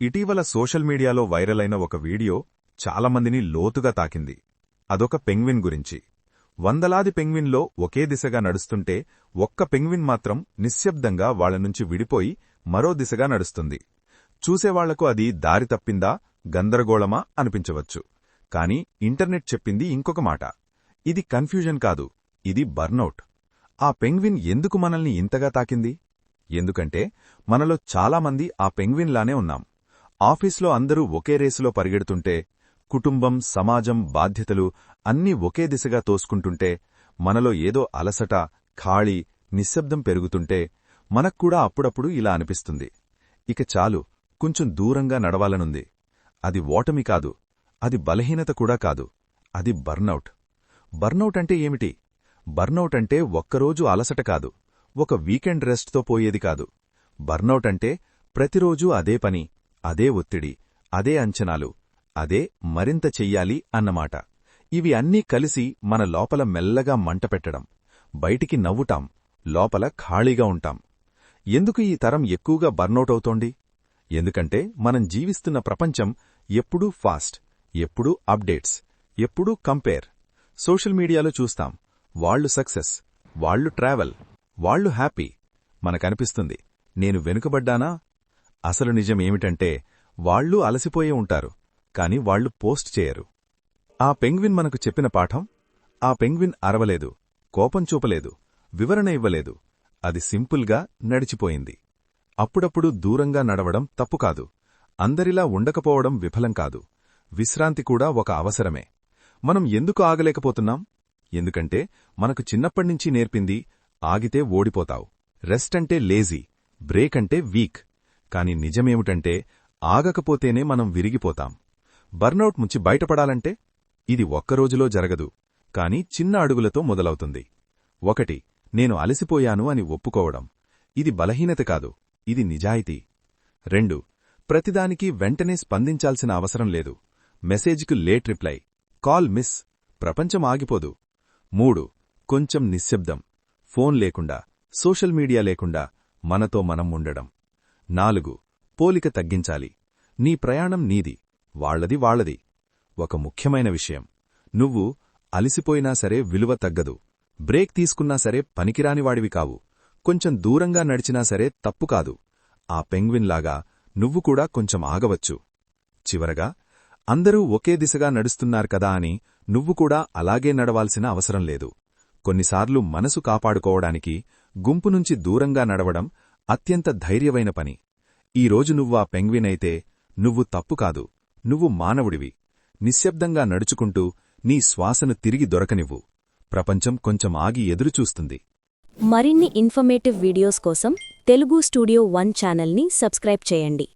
ఇటీవల సోషల్ మీడియాలో వైరల్ అయిన ఒక వీడియో చాలామందిని లోతుగా తాకింది. అదొక పెంగ్విన్ గురించి. వందలాది పెంగ్విన్లో ఒకే దిశగా నడుస్తుంటే ఒక్క పెంగ్విన్ మాత్రం నిశ్శబ్దంగా వాళ్ళ నుంచి విడిపోయి మరో దిశగా నడుస్తుంది. చూసేవాళ్ళకు అది దారి తప్పిందా గందరగోళమా అనిపించవచ్చు. కాని ఇంటర్నెట్ చెప్పింది ఇంకొక మాట. ఇది కన్ఫ్యూజన్ కాదు ఇది బర్నౌట్ ఆ పెంగ్విన్ ఎందుకు మనల్ని ఇంతగా తాకింది? ఎందుకంటే మనలో చాలామంది ఆ పెంగ్విన్లానే ఉన్నాం. ఆఫీస్లో అందరూ ఒకే రేసులో పరిగెడుతుంటే కుటుంబం సమాజం బాధ్యతలు అన్నీ ఒకే దిశగా తోసుకుంటుంటే మనలో ఏదో అలసట ఖాళీ నిశ్శబ్దం పెరుగుతుంటే మనక్కూడా అప్పుడప్పుడు ఇలా అనిపిస్తుంది. ఇక చాలు కొంచెం దూరంగా నడవాలనుంది. అది ఓటమి కాదు అది బలహీనత కూడా కాదు అది బర్నౌట్. బర్నౌట్ అంటే ఏమిటి? బర్నౌట్ అంటే ఒక్కరోజు అలసట కాదు ఒక వీకెండ్ రెస్ట్తో పోయేది కాదు. బర్నౌట్ అంటే ప్రతిరోజూ అదే పని అదే ఒత్తిడి అదే అంచనాలు అదే మరింత చెయ్యాలి అన్నమాట. ఇవి అన్నీ కలిసి మన లోపల మెల్లగా మంటపెట్టడం బయటికి నవ్వుటాం లోపల ఖాళీగా ఉంటాం. ఎందుకు ఈ తరం ఎక్కువగా బర్నౌట్ అవుతోంది? ఎందుకంటే మనం జీవిస్తున్న ప్రపంచం ఎప్పుడూ ఫాస్ట్ ఎప్పుడూ అప్డేట్స్ ఎప్పుడూ కంపేర్. సోషల్ మీడియాలో చూస్తాం వాళ్ళు సక్సెస్ వాళ్ళు ట్రావెల్ వాళ్ళు హ్యాపీ. మనకనిపిస్తుంది నేను వెనుకబడ్డానా? అసలు నిజమేమిటంటే వాళ్ళూ అలసిపోయే ఉంటారు కాని వాళ్ళు పోస్ట్ చేయరు. ఆ పెంగ్విన్ మనకు చెప్పిన పాఠం ఆ పెంగ్విన్ అరవలేదు కోపం చూపలేదు వివరణ ఇవ్వలేదు అది సింపుల్గా నడిచిపోయింది. అప్పుడప్పుడు దూరంగా నడవడం తప్పు కాదు అందరిలా ఉండకపోవడం విఫలం కాదు విశ్రాంతి కూడా ఒక అవసరమే. మనం ఎందుకు ఆగలేకపోతున్నాం? ఎందుకంటే మనకు చిన్నప్పటినుంచి నేర్పింది ఆగితే ఓడిపోతావు. రెస్ట్ అంటే లేజీ బ్రేక్ అంటే వీక్. కాని నిజమేమిటంటే ఆగకపోతేనే మనం విరిగిపోతాం. బర్నౌట్ నుంచి బయటపడాలంటే ఇది ఒక్కరోజులో జరగదు కాని చిన్న అడుగులతో మొదలవుతుంది. ఒకటి నేను అలసిపోయాను అని ఒప్పుకోవడం. ఇది బలహీనత కాదు ఇది నిజాయితీ. రెండు ప్రతిదానికి వెంటనే స్పందించాల్సిన అవసరం లేదు. మెసేజ్కు లేట్ రిప్లై. Call miss. ప్రపంచం ఆగిపోదు. మూడు కొంచెం నిశ్శబ్దం. ఫోన్ లేకుండా సోషల్ మీడియా లేకుండా మనతో మనం ఉండడం. నాలుగు. పోలిక తగ్గించాలి. నీ ప్రయాణం నీది వాళ్ళది వాళ్ళది ఒక ముఖ్యమైన విషయం. నువ్వు అలిసిపోయినా సరే విలువ తగ్గదు. బ్రేక్ తీసుకున్నా సరే పనికిరానివాడివి కావు. కొంచెం దూరంగా నడిచినా సరే తప్పు కాదు. ఆ పెంగ్విన్లాగా నువ్వు కూడా కొంచెం ఆగవచ్చు. చివరగా అందరూ ఒకే దిశగా నడుస్తున్నారు కదా అని నువ్వు కూడా అలాగే నడవాల్సిన అవసరం లేదు. కొన్నిసార్లు మనసు కాపాడుకోవడానికి గుంపు నుంచి దూరంగా నడవడం అత్యంత ధైర్యమైన పని. ఈరోజు నువ్వా పెంగ్వినైతే నువ్వు తప్పు కాదు నువ్వు మానవుడివి. నిశ్శబ్దంగా నడుచుకుంటూ నీ శ్వాసను తిరిగి దొరకనివ్వు. ప్రపంచం కొంచెం ఆగి ఎదురుచూస్తుంది. మరిన్ని ఇన్ఫర్మేటివ్ వీడియోస్ కోసం తెలుగు స్టూడియో వన్ ఛానల్ని సబ్స్క్రైబ్ చేయండి.